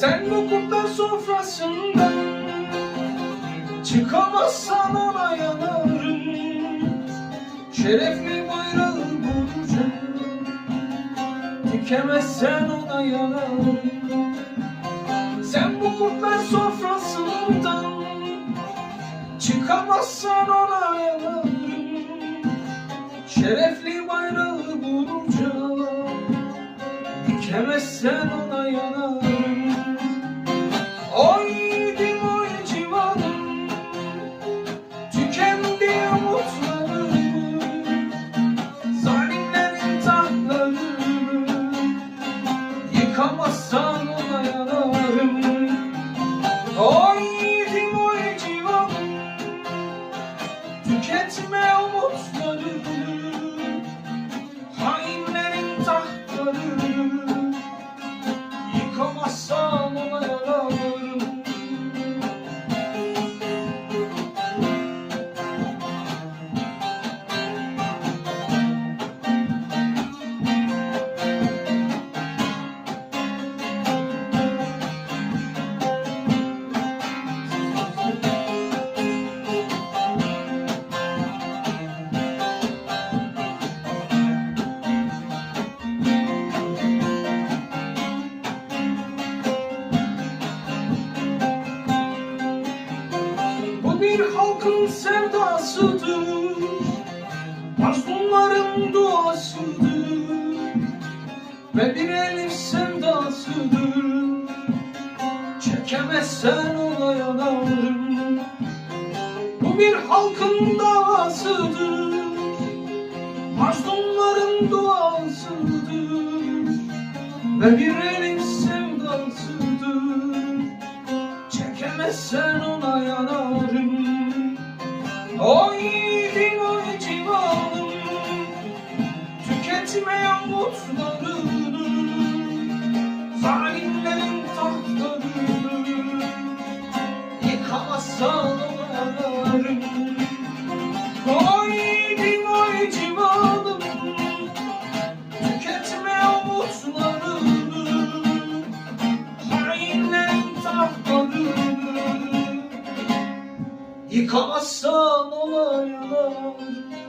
Sen bu kurtlar sofrasından Çıkamazsan ona yanarım. Şerefli bayrağı bulacağım Dikemezsen ona yanarım. Sen bu kurtlar sofrasından Çıkamazsan ona yanarım. Şerefli bayrağı bulacağım Dikemezsen ona yanarım Yıkamazsan ona Ve bir elif sevdasıdır. Çekemezsen ona yanarım Bu bir halkın davasıdır. Mazlumların duasıdır. Ve bir elif sevdasıdır. Çekemezsen ona yanarım Oy Tüketme umutlarını Zalimlerin tahtlarını yanarım Oy din oy civanım Tüketme umutlarını Hainlerin tahtlarını Yıkamazsan yanar